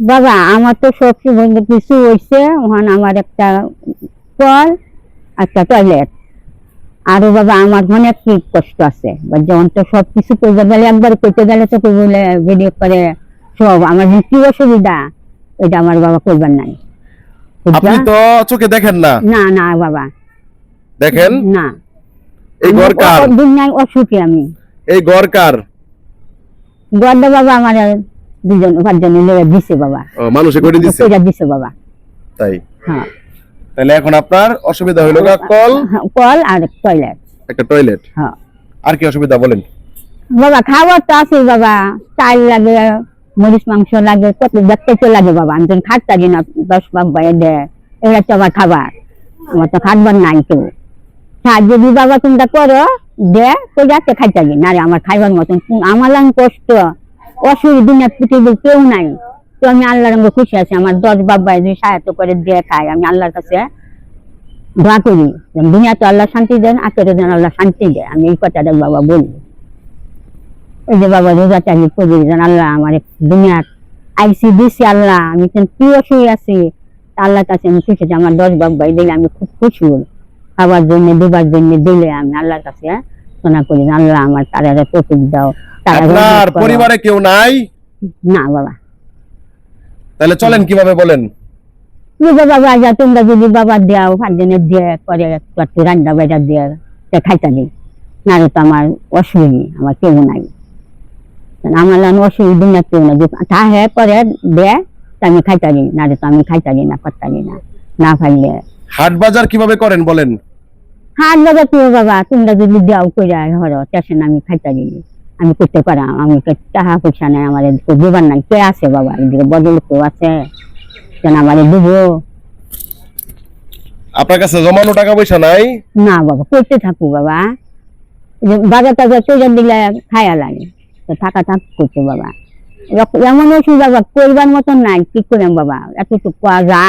বাবা আমার তো সব বন্ধু কিছু হয়েছে ওখানে আমার একটা কল একটা টয়লেট আরও বাবা আমার অনেক কি কষ্ট আছে। যেমন তো সব কিছু করতে গেলে একবার করতে গেলে তো বলে ভিডিও করে সব। আমার কি অসুবিধা ওইটা আমার বাবা করবার নাই। আপনি তো চোখে দেখেন না। না না বাবা। দেখেন? না। এই ঘর কার? দুনিয়ায় অসুখী আমি। এই ঘর কার? গর্দা বাবা আমার দুজন পাঁচজন লেগে দিছে বাবা। ও, মানুষে করে দিচ্ছে কইরা দিছে বাবা। তাই? হ্যাঁ। তাহলে এখন আপনার অসুবিধা হইল গা কল? হ্যাঁ, কল আর টয়লেট একটা টয়লেট হ্যাঁ। আর কি অসুবিধা বলেন? বাবা খাবার তো আছে বাবা। চাল লাগে মরিচ মাংস লাগে কত দেখতে লাগে বাবা। আমি তো খাট পারি না দশ বাপ বাইরে দে এগুলা তো আমার খাবার। আমার তো খাটবার নাই তো হ্যাঁ যদি বাবা তোমরা করো দে তো যাতে খাইতে না রে আমার খাইবার মতন আমার কষ্ট। দুনিয়া পৃথিবীর কেউ নাই। তো আমি আল্লাহর রঙে খুশি আছি। আমার দশ ভাই যদি সাহায্য করে দিয়ে আমি আল্লাহর কাছে দোয়া করি। দুনিয়া তো আল্লাহ শান্তি দেন আখেরে দেন আল্লাহ শান্তি দেয়। আমি এই কথাটা বাবা বলি। এই যে বাবা রোজা চাকরি করি, যেন আল্লাহ আমার দুনিয়ার আইসি দিছি আল্লাহ। আমি কি অসুবিধা আছি। আল্লাহর কাছে আমি খুশি আমার দশ ভাই দিলে আমি খুব খুশি খাবার জন্য, দুবার জন্য দিলে আমি আল্লাহর কাছে শোনা করি আল্লাহ আমার তারা প্রফিট দাও আপনার পরিবারে কেউ নাই? না বাবা। তাহলে চলেন কীভাবে বলেন? বাবা যা তোমরা যদি বাবা দেও পাঁচজনের দিয়ে করে একটু রান্না বাইরা দিয়ে খাইতে দিই না রে তো আমার অসুবিধা আমার কেউ নাই। আমার লান কেউ না তা হে করে দে আমি না রে তো আমি খাইতে দিই না করতে দিই না। না খাইলে হাট বাজার কীভাবে করেন বলেন? হাত বাবা তুই বাবা তোমরা যদি দেও কইরা হর টেশন আমি খাইতে দিই। আমি করতে পারাম আমি টাকা পয়সা নেই আমার দেবার নাই। কে আছে বাবা? এদিকে বদল কেউ আছে যেন আমার দেবো। আপনার কাছে জমানো টাকা পয়সা নাই? না বাবা করতে থাকু বাবা। বাজার টাজার চলে দিলে খায়া লাগে তো থাকা থাক করতে বাবা। এমন ওষুধ বাবা করবার মতন নাই কি করলাম বাবা? এতটুকু পাওয়া যা।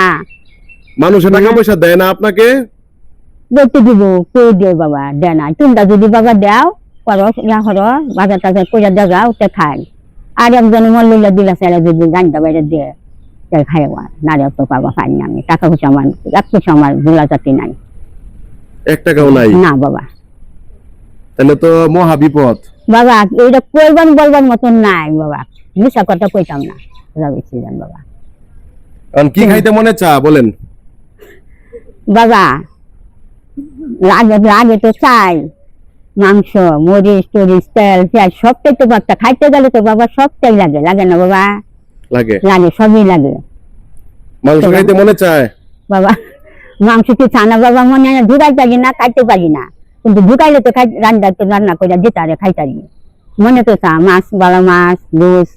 মানুষের টাকা পয়সা দেয় না আপনাকে? করতে দিব কে দিয়ে বাবা দে না তোমরা যদি বাবা দাও করো ইয়া করো বাজার টাজার করে দেওয়া ওতে খাই। আর একজন মল্লিলা দিলা সেরা যদি গানটা বাইরে দিয়ে। তাই খাই না রে তো বাবা খাই না আমি টাকা পয়সা আমার এক পয়সা আমার দুলা জাতি নাই। এক টাকাও নাই? না বাবা। তাহলে তো মহা বিপদ বাবা এইটা কইবান বলবার মতন নাই বাবা। মিশা কথা কইতাম না রবিছিলেন বাবা। কারণ কি খাইতে মনে চা বলেন। বাবা লাগে লাগে তো চাই। মাংস মরিচ টরিচ তেল পেঁয়াজ সবটাই তো বাচ্চা। খাইতে গেলে তো বাবা সবটাই লাগে। লাগে না বাবা? লাগে। লাগে সবই লাগে। মাংস খাইতে মনে চায়। বাবা মাংস কি ছানা বাবা? মনে ঢুকাই পারি না খাইতে পারি না। কিন্তু ঢুকাইলে তো রান্না তো রান্না করে দিতে খাইতারি মনে তো চা মাছ ভালো মাছ দুধ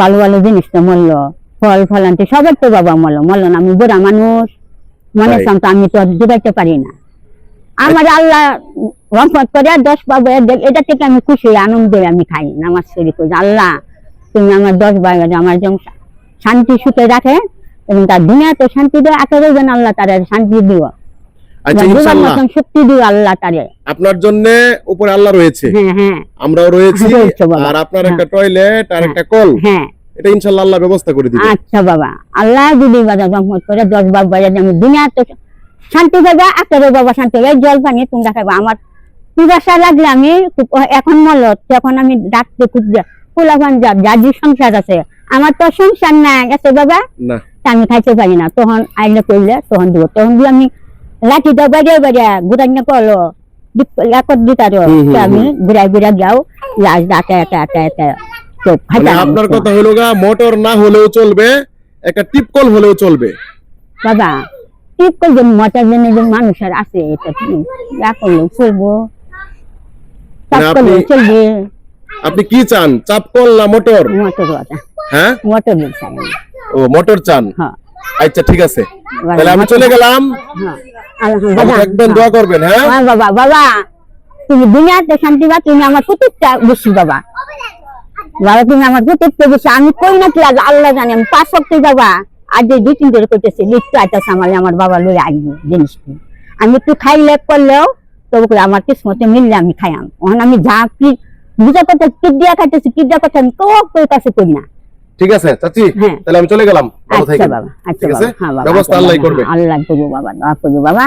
ভালো ভালো জিনিস তো মূল্য ফল ফলান্তি সবার তো বাবা মূল্য মূল্য না আমি বুড়া মানুষ। মনে। চাম তো আমি তো ঢুকাইতে পারি না। আমার আল্লাহ রহমত করে দশ বাবু এটা থেকে আমি খুশি আনন্দ আমি খাই নামাজ শরী করি আল্লাহ তুমি আমার দশ বাবু আমার যেমন শান্তি সুখে রাখে এবং তার দুনিয়া তো শান্তি দেয়। আকারে যেন আল্লাহ তার শান্তি দিও আচ্ছা শক্তি দিও আল্লাহ তারে। আপনার জন্য উপরে আল্লাহ রয়েছে। হ্যাঁ হ্যাঁ। আমরাও রয়েছি। রয়েছে বাবা। আর আপনার হ্যাঁ। একটা টয়লেট আর হ্যাঁ। একটা কল। হ্যাঁ। এটা ইনশাআল্লাহ আল্লাহ ব্যবস্থা করে দিবে। আচ্ছা বাবা। আল্লাহ যদি বাবা রহমত করে দশ বার বাজে আমি দুনিয়া তো শান্তি পাবে আকারে বাবা শান্তি পাবে জল পানি তোমরা খাবে আমার পিপাসা লাগলে আমি এখন মলত তখন আমি ডাকতে খুঁজতে ফুলাফান যা যার যে সংসার আছে আমার তো সংসার নাই। আছে বাবা? না। আমি খাইতে পারি না। তখন আইলে করলে তখন দিব। তখন দিয়ে আমি লাঠিটা বাড়িয়ে বাড়িয়ে ঘুরাই না করল একত দিতারো আমি ঘুরাই ঘুরাই যাও লাশ এটা এটা তো মানে আপনার কথা হলো গা মোটর না হলেও চলবে একটা টিপকল হলেও চলবে। বাবা ঠিক মটার জন্য যে মানুষের আছে এটা কি? ইয়া করলেও চলবো। চাপ মানে করলেও চলবে। আপনি কি চান? চাপ কল না মোটর? মোটর হ্যাঁ? মোটর চাই। ও মোটর চান? হ্যাঁ। আচ্ছা ঠিক আছে। তাহলে আমি চলে গেলাম। হ্যাঁ। থাকবেন দোয়া করবেন হ্যাঁ? বাবা বাবা তুমি দুনিয়াতে শান্তি বা তুমি আমার প্রত্যেকটা বেশি বাবা। বাবা তুমি আমার প্রত্যেকটা বেশি আমি কই না কি আল্লাহ জানে আমি পাঁচ সপ্তাহ বাবা। আজ যে দুই তিন ধরে করতেছি লিখতে আইতাছে আমার আমার বাবা লই আসবে জিনিসটি আমি একটু খাইলে করলেও তবু করে আমার কিসমতে মিললে আমি খাইয়াম ওখানে আমি যা কি বুঝা কথা কি দিয়া খাইতেছি কি দিয়া কথা আমি কেউ কাছে করি না। ঠিক আছে চাচি হ্যাঁ। তাহলে আমি চলে গেলাম। ভালো আচ্ছা বাবা আচ্ছা ঠিক বাবা আছে হ্যাঁ বাবা ব্যবস্থা আচ্ছা আল্লাহ করবে। হ্যাঁ, আল্লাহ করব বাবা দোয়া করব বাবা।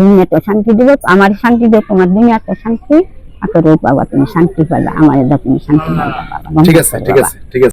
দুনিয়াতে শান্তি দিবে আমার শান্তি দিবে তোমার দুনিয়াতে শান্তি। আখেরাতে বাবা তুমি শান্তি পাবে আমার তুমি শান্তি পাবে বাবা। ঠিক আছে ঠিক আছে ঠিক আছে।